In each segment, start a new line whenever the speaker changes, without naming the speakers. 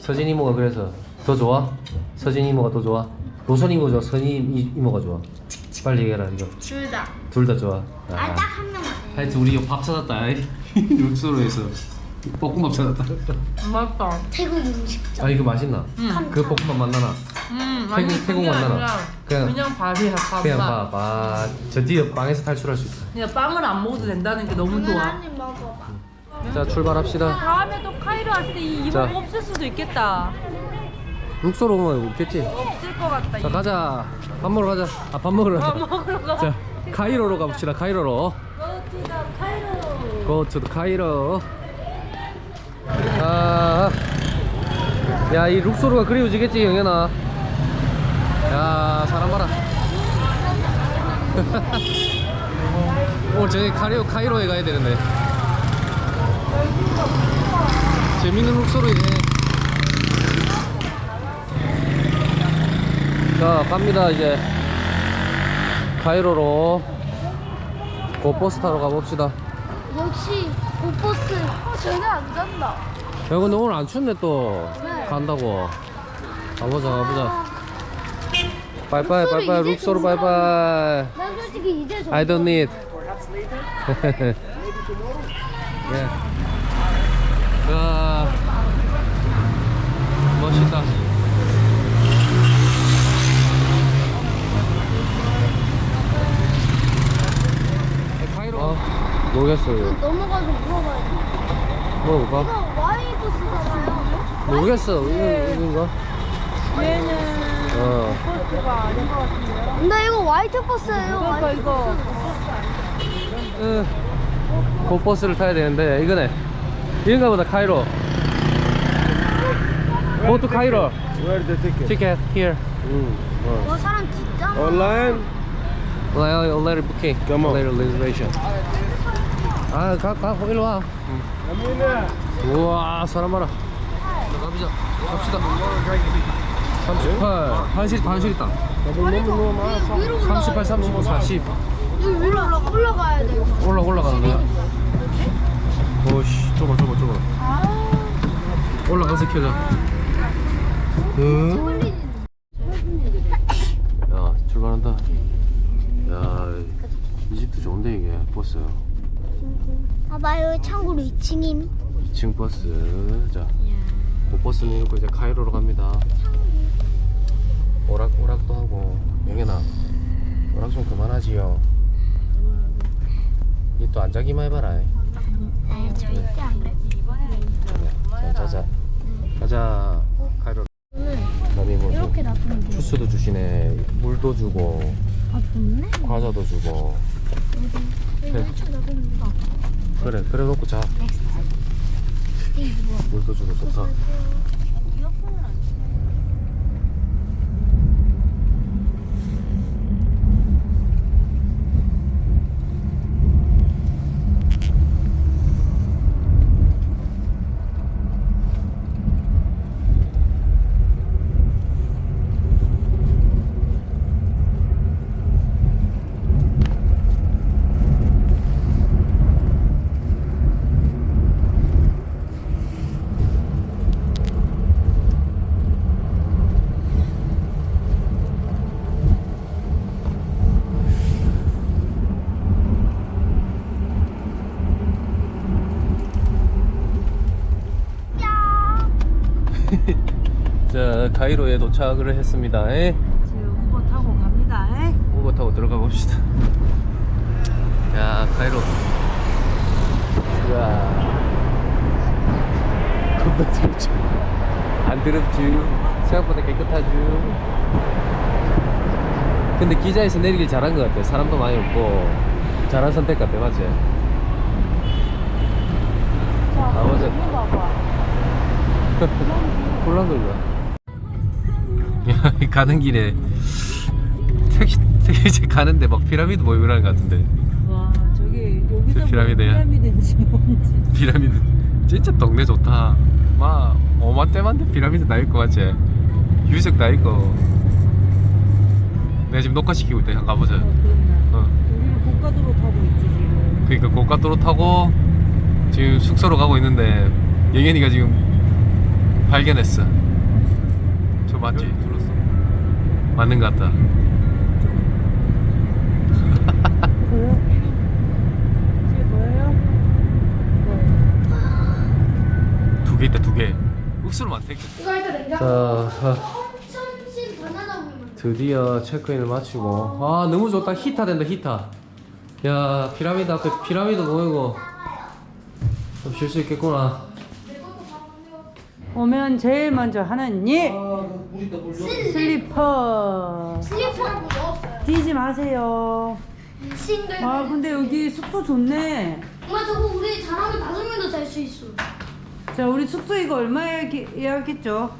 서진 이모가 그래서 더 좋아? 서진 이모가 더 좋아? 로선 이모 좋아? 선이 이- 이모가 좋아? 빨리 얘기해라 이거
둘 다.
둘 다 좋아 아.
아, 딱 한 명만.
하여튼 우리 이거 밥 사왔다 육수로에서 볶음밥 사왔다
맛있다.
태국 음식점.
아 이거 맛있나?
응.
그 볶음밥 만나나?
음,
태국-
아니,
태국
그게
만나나?
아니라
그냥-
그냥 밥이야, 밥밥.
그냥 밥. 아, 저 뒤에 빵에서 탈출할 수 있다.
그냥 빵을 안 먹어도 된다는 게 너무 좋아.
한입 먹어봐.
자, 출발합시다.
다음에 또 카이로 왔을 때 이
자.
이모가 없을 수도 있겠다.
룩소로 오면 없겠지?
없을 것 같다.
자, 가자. 밥 먹으러 가자. 아, 밥 먹으러
밥
가자.
먹으러 가.
자, 카이로로 가봅시다. 카이로로.
고투다 카이로.
Go to the 카이로. 아, 야, 이 룩소로가 그리워지겠지, 영현아. 야, 사람 봐라. 오늘 저희 카이로, 카이로에 가야 되는데. 재밌는 룩소로이네. 자, 갑니다, 이제. 카이로로. 고 버스 타러 가봅시다.
역시 고버스. 어, 쟤네 안 잔다.
야 근데 오늘 안 춥네 또
네.
간다고 가보자 가보자 빠이빠이
룩소로
빠이빠이
이제
룩소로
좀
빠이빠이
난 솔직히 이제 좀.
I don't need 예. 야 멋있다 아, 모르겠어요
넘어가서 물어봐야지.
물어볼까?
이거 Y 버스잖아요.
모르겠어 이거 이건가?
얘는
어
버스가 아닌 것 같은데요?
근데 이거 화이트 버스예요.
그러니까 이거
응. 그 버스를 타야 되는데 이거네 이건가 보다 카이로 Go to Cairo
Where the ticket?
Ticket here
Mm.
어 사람 진짜. 많아.
Online?
Well, later booking
Come on.
Later reservation 아, 가, 가, 일로 와
Amina.
우와, 사람 많아 자, 가보자 갑시다 38 반실, 반실 있다
위로 올라가.
38, 39, 40
여기 위로 올라가. 올라가야 돼.
올라, 올라가는 거야 오씨, 좁아, 좁아, 좁아
아.
올라가서 켜자 응? 야 출발한다 야이 집도 좋은데 이게 버스
봐봐요. 참고로 2층임.
2층 버스 자 그 버스는 이렇게 이제 카이로로 갑니다 오락 오락도 하고 영현아 오락 좀 그만하지요 이 또 앉아기만 해봐라.
아 절대 안 그래.
그래. 자 자자. 가자. 카이로. 남이 뭐
이렇게 놔두면 돼.
주스도 주시네. 물도 주고
아 좋네.
과자도 주고.
이거 이렇게 놔두면 돼.
그래 그래 놓고 자. 물도 주고 좋다 자 카이로에 도착을 했습니다. 에?
지금 우버 타고 갑니다. 에?
우버 타고 들어가 봅시다. 야 카이로. 우와 겁나 더럽지? 안 더럽지 생각보다 깨끗하죠. 근데 기자에서 내리길 잘한 것 같아 사람도 많이 없고. 잘한 선택 같아 맞지?
자,
아, 맞아. 곤란 걸려 야 가는 길에 택시 택시 가는데 막 피라미드 모이고 이러는 것 같은데
와, 저기 여기서
저 피라미드야?
피라미드인지 뭔지.
피라미드 진짜 동네 좋다 막 오만 때만데 피라미드 다 있고 맞지 유적 다 있고 내가 지금 녹화시키고 있다 한번 가보자
어, 그렇나.
어.
우리는 고가도로 타고 있지 지금.
그러니까 고가도로 타고 지금 숙소로 가고 있는데 영현이가 지금 발견했어. 저 맞지? 맞는 것 같다.
보여? 이게 뭐예요?
두개 있다 두 개. 옥수로 많대.
이거 일단 냉장고.
자,
천신 바나나 우유.
드디어 체크인을 마치고 아 너무 좋다 히타 된다 히타. 야 피라미드 앞에 피라미드 보이고 좀 쉴 수 있겠구나.
오면 제일 먼저 하는 일
아 물이다 물.
슬리퍼
슬리퍼라고 넣었어요.
뛰지 마세요
싱글.
아 근데 여기 숙소 좋네
엄마 저거 우리 잘하면 다섯 명도 잘 수 있어.
자 우리 숙소 이거 얼마 예약했- 예약했죠?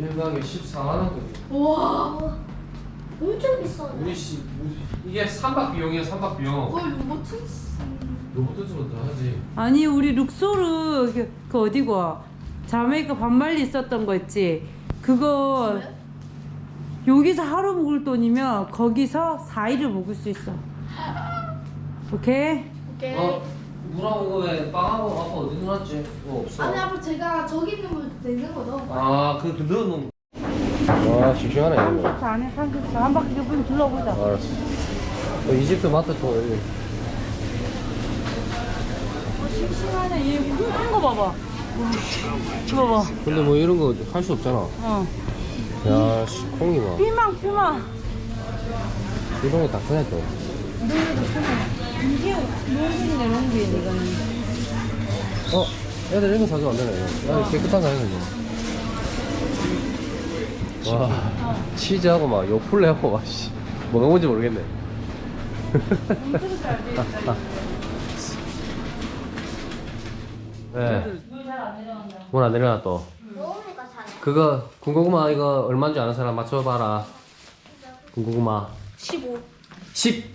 1박에 14만 원거든.
와. 엄청 비싸네.
우리 씨 이게 3박 비용이야 3박 비용.
거의 로봇
로봇으로 더 하지.
아니 우리 룩소르 그, 그 어디고 자메이카 반말리 있었던 거 있지 그거 여기서 하루 묵을 돈이면 거기서 4일을 묵을 수 있어 오케이?
오케이.
어? 물하고 왜 빵하고 아빠 어디 놨지? 뭐 없어.
아니 아빠 제가 저기 있는 거 내는 거 넣어.
아, 그 넣어놓은 와, 싱싱하네, 이거.
자 안에 34. 한 바퀴 좀 둘러보자
알았어. 어, 이집트 마트 또, 여기.
어, 싱싱하네 얘 큰 거 봐봐 이거 봐
근데 뭐 이런 거 할 수 없잖아.
어.
야, 씨, 콩이 막.
피망 피망
이런 거다 크네, 또.
이게 롱빈이네 롱빈 이거는
어, 애들 이런 거 사주면 안 되네, 이거. 야, 깨끗한 거 아니야, 이거. 와, 치즈하고 막 요플레하고 막, 씨. 뭐가 뭔지 모르겠네.
엄청 잘 돼 있다
네.
물잘안 내려간다
문안 내려놔, 또.
잘해.
그거 군고구마 이거 얼마인지 아는 사람 맞춰봐라 군고구마
15.
10!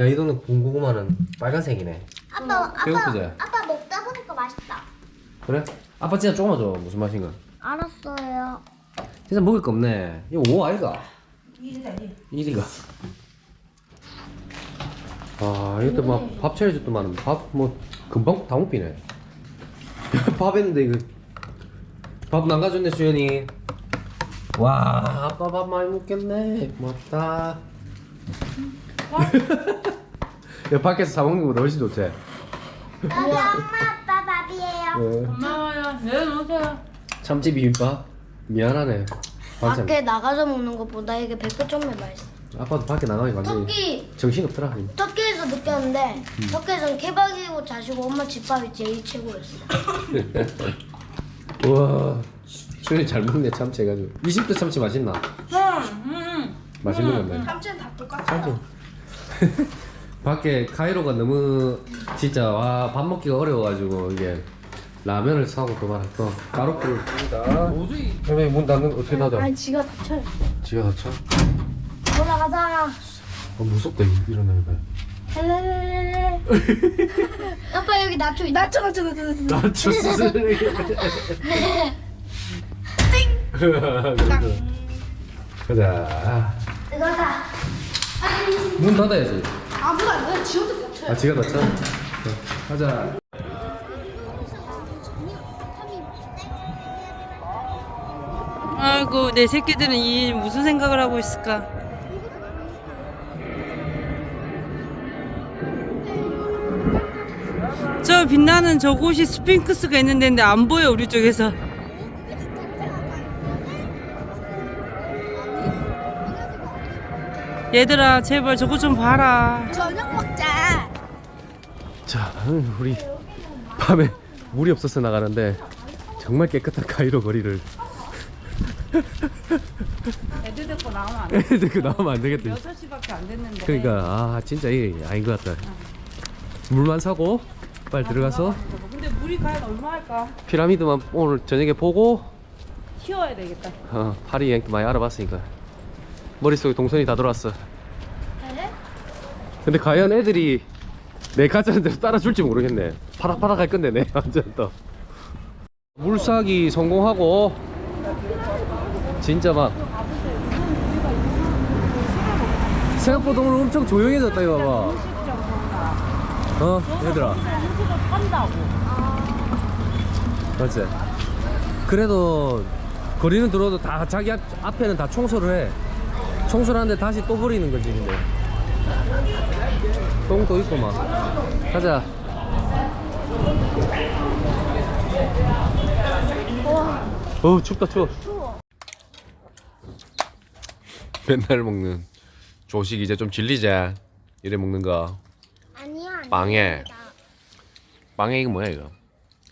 야 이 동네 군고구마는 빨간색이네
아빠,
배고프지?
아빠, 아빠 먹다 보니까 맛있다.
그래? 아빠 진짜 조금만 줘 무슨 맛인가
알았어요.
진짜 먹을 거 없네 이거 5 아이가?
이리다 이
1위가 아 이것도 막 밥 차려줬더만 밥 뭐 금방 다 먹히네 밥 했는데 이거. 밥 남가줬네 수연이. 와 아빠 밥 많이 먹겠네. 고맙다. 야 밖에서 사 먹는 거보다 훨씬 좋지
여기 엄마, 아빠 밥이에요.
네.
고마워요. 내려놓으세요.
참치 비빔밥? 미안하네. 반찬.
밖에 나가서 먹는 것보다 이게 100배 좀더 맛있어.
아빠도 밖에 나가기 완전히 정신없더라.
터 키에서 느꼈는데 터키에서는 케밥이고 자시고 엄마 집밥이 제일 최고였어.
우와 수연이 잘 먹네 참치 해가지고 이집트 참치 맛있나?
응
맛있는 건데
삼촌 다 똑같아.
참치 밖에 카이로가 너무 진짜 와 밥 먹기가 어려워가지고 이게 라면을 사고 또 가루불을 씁니다 도저히 문 닫는 거 어떻게 닫아?
아니 지가 다쳐요.
지가 닫혀?
올라가자.
어 무섭다 일어나면
랄 아빠 여기 나초 있다. 나초 나초 나초 나초.
나초 쓰레기 가자
이거다.
문 닫아야지
아무도 안 돼. 지금도 다쳐요.
아 지가 닫혀? 자, 가자
아이고 내 새끼들은 이 무슨 생각을 하고 있을까 저 빛나는 저곳이 스핑크스가 있는 데인데 안 보여 우리 쪽에서. 얘들아 제발 저거 좀 봐라.
저녁 먹자.
자 우리 밤에 물이 없어서 나가는데 정말 깨끗한 카이로 거리를.
애들 데리고 나오면 안 돼.
애들 그 나오면 안 되겠다.
6시밖에 안 됐는데.
그러니까 아 진짜 이게 아닌 것 같다. 물만 사고 빨리 들어가서
근데 물이 과연 얼마 할까?
피라미드만 오늘 저녁에 보고
키워야 되겠다.
어, 파리 여행 많이 알아봤으니까. 머릿속에 동선이 다 돌아왔어. 근데 과연 애들이 내 가자는 대로 따라줄지 모르겠네. 파닥파닥 할 건데 내 완전 또. 물사기 성공하고 진짜 막 생각보다 오늘 엄청 조용해졌다 이거 봐봐. 어 얘들아
한다고.
맞지? 그래도 거리는 들어도 다 자기 앞, 앞에는 다 청소를 해. 청소를 하는데 다시 또 버리는 거지 근데. 똥도 있고 막. 가자. 어우 춥다 추워. 맨날 먹는 조식 이제 좀 질리자. 이래 먹는 거.
아니야.
빵에 빵에 이거 뭐야 이거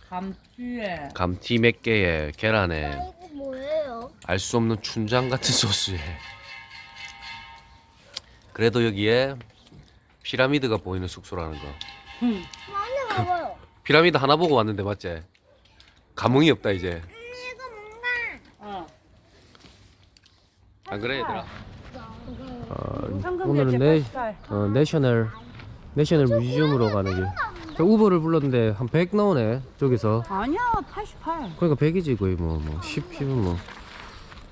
감튀에
감튀 몇 개에 계란에
이거 뭐예요?
알 수 없는 춘장 같은 소스에 그래도 여기에 피라미드가 보이는 숙소라는 거
안에 봐봐요.
피라미드 하나 보고 왔는데 맞지? 감흥이 없다 이제
이거 뭔가.
어.
안 그래 얘들아?
황금
오늘은
결제
내,
88.
어, 내셔널 내셔널 뮤지엄으로 가는 길 저 우버를 불렀는데 한 100 나오네 저기서
아니야 88
그러니까 100이지 거의 뭐뭐 10, 10은 뭐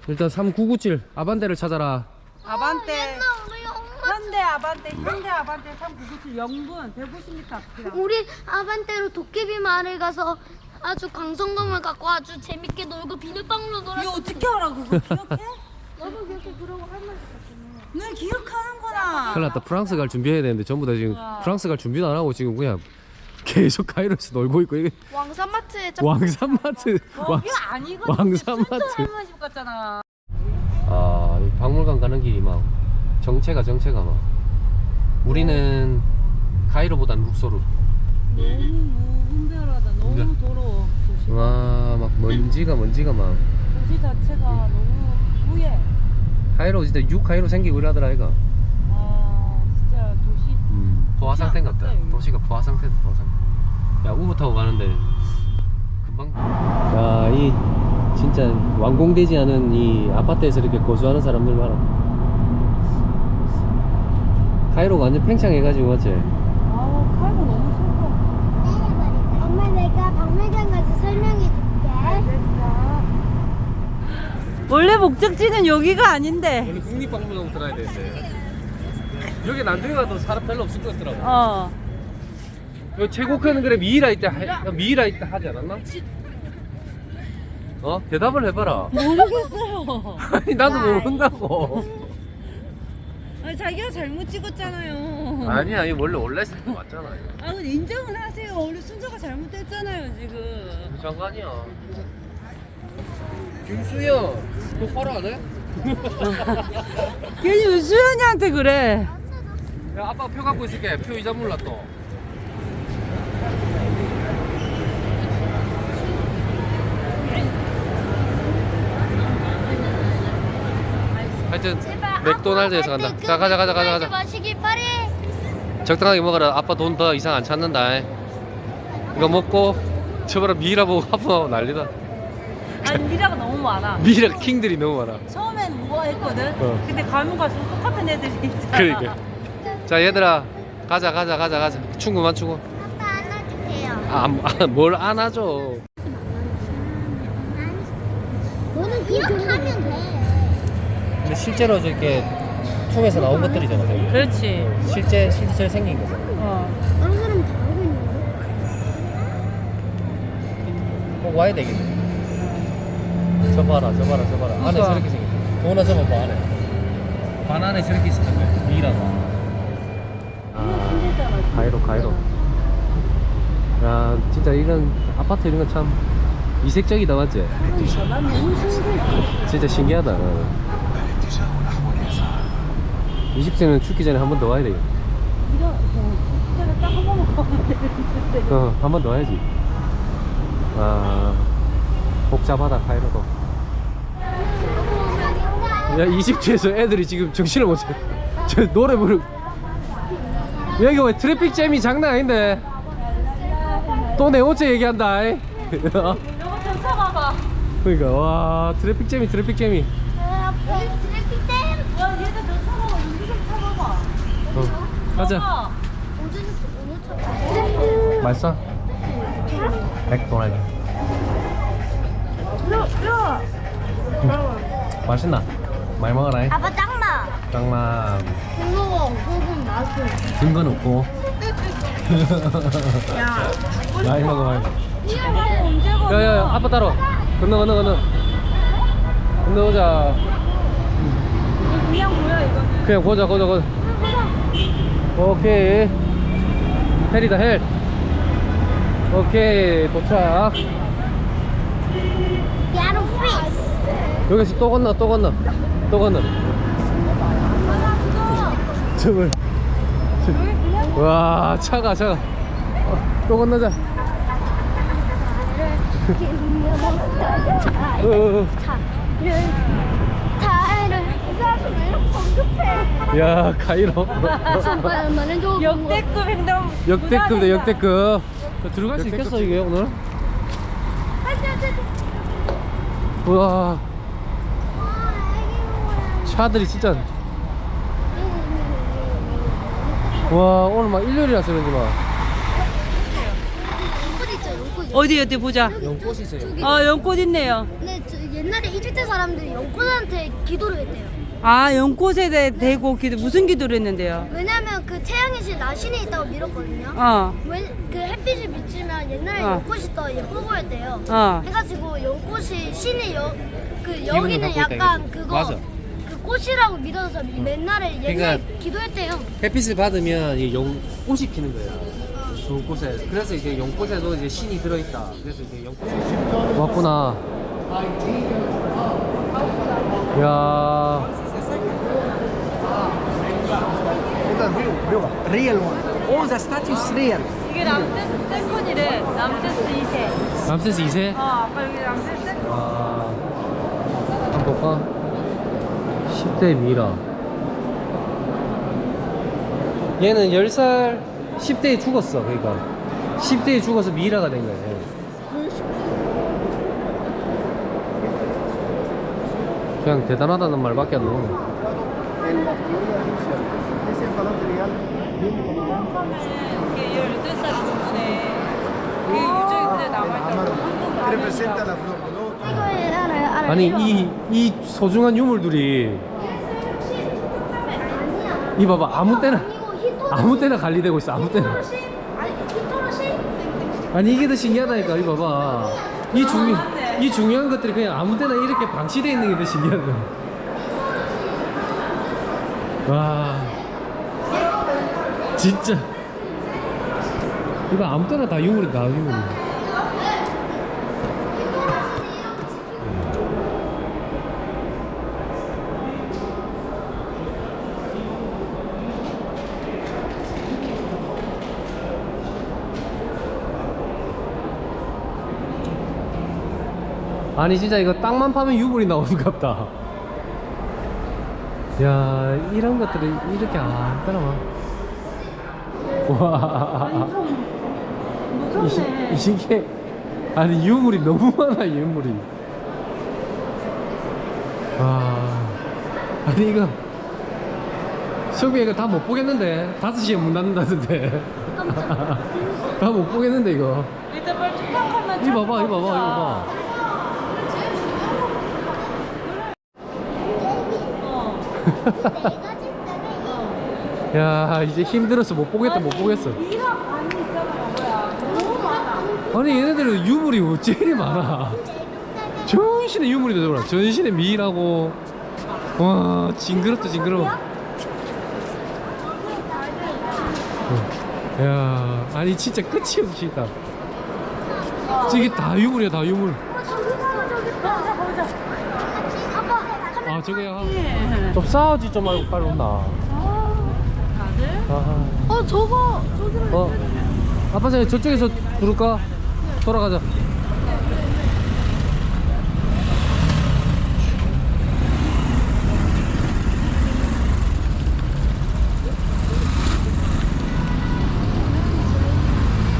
일단 3997 아반떼를 찾아라
아반떼
엄마.
현대 아반떼 현대 아반떼 3997 영분 150m 앞이라
우리 아반떼로 도깨비 마을에 가서 아주 강성검을 갖고 아주 재밌게 놀고 비눗방울로 놀았어.
이거 어떻게 알아 그거 기억해?
너도 그렇게 그러고 할말 있었잖아.
너 기억하는구나
큰일 났다 프랑스 갈 준비해야 되는데 전부 다 지금
아.
프랑스 갈 준비도 안 하고 지금 그냥 계속 카이로에서 놀고 있고 이게.
왕산마트에
왕산마트. 왕,
거기 아니거든.
왕산마트.
할머니 집 같잖아.
아, 이 박물관 가는 길이 막 정체가 정체가 막. 우리는 카이로보단 룩소르
너무 무분별하다. 너무
그래.
더러워 도시.
와막 먼지가 먼지가 막.
도시 자체가 너무 후해
카이로 진짜 6 카이로 생기고 이러더라 이가.
아 진짜 도시
음, 포화 상태 같다.
여기.
도시가 포화 상태다 포화 상태 야 우버 타고 가는데 금방 야이 진짜 완공되지 않은 이 아파트에서 이렇게 거주하는 사람들 봐라. 카이로가 완전 팽창해가지고 맞지?
아 칼고 너무 싫다
엄마 내가 박물관 가서 설명해 줄게.
원래 목적지는 여기가 아닌데.
원래 국립박물관 들어야 되는데. 여기 나중에 가도 사람 별로 없을 것 같더라고.
어.
요 최고 큰 그래 미이라 이때 하- 미이라 이때 하지 않았나? 어? 대답을 해봐라.
모르겠어요.
아니 나도 모른다고.
아니 자기가 잘못 찍었잖아요.
아니야 이 원래 원래 생각 맞잖아 이거.
아 근데 인정은 하세요. 원래 순서가 잘못됐잖아요 지금.
무슨 상관이야. 김수현 똑바로 안 해?
괜히 왜 수현이한테 그래.
야 아빠 표 갖고 있을게. 표 이자 몰라 또 하여튼 맥도날드에서 간다. 자 가자 가자 가자 가자.
바래.
적당하게 먹어라. 아빠 돈 더 이상 안 찾는다. 이거 먹고 저번에 미이라 보고 하품하고 난리다.
아니 미라가 너무 많아.
미이라 킹들이 너무 많아.
처음엔 우아 했거든.
어.
근데 가면 갈수록 똑같은 애들이 있잖아.
그러니까. 자 얘들아 가자 가자 가자 가자. 충고만 충고.
아빠 안아주세요.
아, 아, 뭘 안아줘.
너는 그렇게 하면 돼.
근데 실제로 저렇게 툼에서 나온 것들이잖아 저기.
그렇지.
실제 실제 생긴 거잖아
어.
다른 사람 다 하고 있는데.
꼭 와야 되겠네. 저 봐라 저 봐라 저 봐라. 안에
그러니까.
저렇게 생겼어. 도나 저거 봐 안에. 반 안에 저렇게 있었던 거야. 미라가 아 가이로 가이로. 야 진짜 이런 아파트 이런 거 참 이색적이다 맞지? 진짜 신기하다 20세는 죽기 전에 한 번 더 와야 되겠다
이거 진짜 딱한 번만 가면 되는데
어, 한 번 더 와야지. 아, 복잡하다, 카이로도. 야, 이집트에서 애들이 지금 정신을 못 차려. 저 노래 부르. 여기 왜 트래픽 잼이 장난 아닌데? 또내 혼자 얘기한다. 이. 그러니까, 와, 트래픽 잼이, 트래픽 잼이.
여기 트래픽 댐.
야 얘들 좀 쳐봐봐 여기 좀 쳐봐봐
어, 가자. 맛있어? 맥도날드. 맛있나? 많이 먹어라. 이.
아빠 짱마.
장난.
무거워. 그건 맛있어.
든건 없고.
야
많이 먹어, 많이.
언제 가
야야야 아빠 따라 건너 건너 건너 건너오자
그냥 보여 이거는.
그냥 보자 보자 보자 오케이. 헬이다 헬. 오케이 도착. 여기서 또 건너 또 건너. 또 건너. 저걸. 저- 와 차가 차가. 어, 또 건너자.
이 왜 이렇게.
야 카이로
잠깐만은 좀
역대급 횡단.
역대급이다 역대급 들어갈 수 있겠어 이게 오늘? 우와 차들이 진짜 와 오늘 막 일요일이라서 그런지 막
연꽃 있죠 연꽃.
어디 어디 보자.
연꽃이 있어요
아 연꽃 있네요.
근데 저 옛날에 이집트 사람들이 연꽃한테 기도를 했대요.
아 연꽃에 대, 대고 기도 무슨 기도를 했는데요?
왜냐면 그 태양이 신 나신에 있다고 믿었거든요.
어.
왜, 그 햇빛이 비치면 옛날에
어.
연꽃이 더 예뻐 보였대요.
어.
해가지고 연꽃이 신이 여, 그 여기는
갖고 있다,
약간
이거지.
그거
맞아.
그 꽃이라고 믿어서 맨날에 옛날 에
그러니까-
기도했대요.
햇빛을 받으면 이 연 꽃이 피는 거야 좋은 꽃에 그래서 이제 연꽃에도 이제 신이 들어있다 그래서 이제 연꽃이 왔구나 야
real one. All the statues real.
이게 람세스 세컨이래. 람세스 2세.
람세스 2세?
어 아까 여기 람세스 세컨.
아, 한번 볼까? 10대 미라. 얘는 10살 10대에 죽었어. 그러니까 10대에 죽어서 미라가 된 거예요. 그냥 대단하다는 말밖에 안 나오네.
알아요, 알아요.
아니 이, 이 소중한 유물들이 이 봐봐 아무 때나 아무 때나 관리되고 있어 아무 때나.
아니
이게 더 신기하다니까 이 봐봐. 이 중요 이 중요한 것들이 그냥 아무 때나 이렇게 방치되어 있는 게더 거야 와 진짜. 이거 아무 때나 다 유물이 다 유물이. 아니 진짜 이거 땅만 파면 유물이 나오는갑다. 야 이런 것들이 이렇게 안 따라와 와. 이, 신- 이 신기해 아니 유물이 너무 많아 유물이. 와. 아니 이거 석비 이거 다 못 보겠는데 5시에 문 닫는다던데. 다못 보겠는데 이거.
일단 빨리 툭탁하면
이거 봐봐 이거 봐봐 이거 봐.
어.
야 이제 힘들어서 못 보겠다 못 보겠어
이랑 반이 있잖아 뭐야. 너무 많아.
아니 얘네들은 유물이 왜 제일 많아 전신에 유물이 되더라 전신에 미라고 와 징그럽다 징그러워 어. 야 아니 진짜 끝이 없이 있다 저게 다 유물이야 다 유물 아 저거야 좀 싸우지 좀 말고 빨리 온나
다들?
아.
어 저거 저기로
어. 아빠 생각 저쪽에서 부를까? 돌아가자.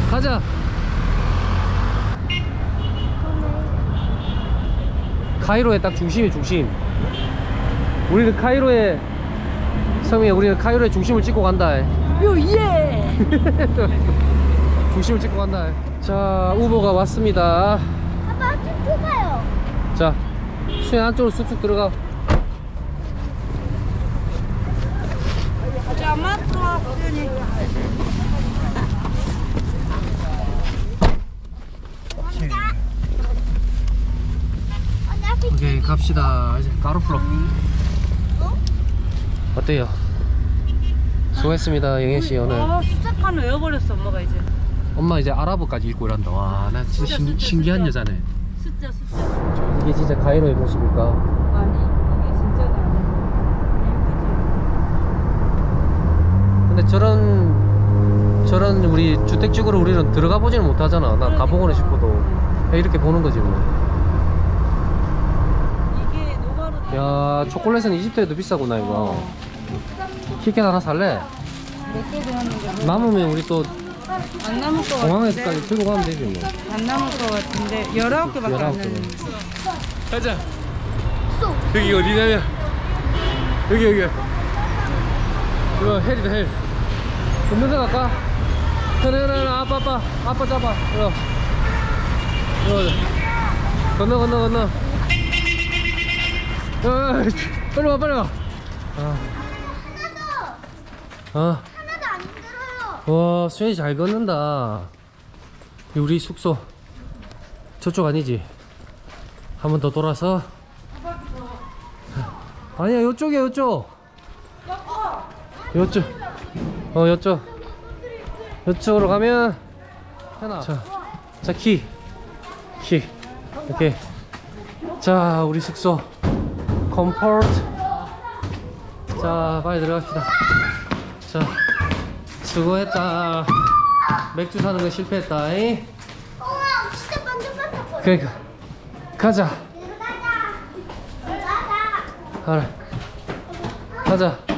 가자. 카이로의 딱 중심이 중심. 우리는 카이로의 성민이 우리는 카이로의 중심을 찍고 간다
요예.
중심을 찍고 간다. 자, 우버가 왔습니다.
아빠 좀 좁아요.
자, 수현 안쪽으로 쑥쑥 들어가. 오케이 갑시다 이제 가로프로 어때요? 수고했습니다 영애씨 오늘.
어 숫자 판 외워버렸어 엄마가 이제.
엄마 이제 아랍어까지 읽고 이란다. 와나 진짜 신,
숫자,
신기한
숫자.
여자네.
숫자 숫자
이게 진짜 가이로의 모습일까?
아니 이게 진짜가 아니고
근데 저런 저런 우리 주택지구로 우리는 들어가 보지는 못하잖아. 나 가보고는 싶어도. 그냥 이렇게 보는 거지 뭐.
이게 노가루
야 초콜릿은 이집트에도 비싸구나 이거 키켓 하나 살래?
몇개 들었는데
남으면 우리 또
안 남을 것
공항에서까지 들고 가면 되지 뭐.
안 남을 것 같은데. 19개밖에 안
19 개.
남는데
가자. 여기 어디냐면 여기 여기. 이거 헬이다 헬. 건너서 갈까? 현아 현아 아빠 아빠. 아빠 잡아. 이거 이거 건너 건너 건너. 야, 빨리 와 빨리 와. 아. 아.
하나도 안 힘들어요.
와 수현이 잘 걷는다. 우리 숙소. 저쪽 아니지? 한 번 더 돌아서? 아니야 요쪽이야 요쪽. 요쪽. 어 요쪽. 요쪽으로 가면 자자 키 키. 오케이 자 우리 숙소. 컴포트 자 빨리 들어갑시다 자 수고했다 맥주 사는 거 실패했다 잉?
우와, 진짜 반짝반짝.
그러니까 가자
가자. 가자.
가라 가자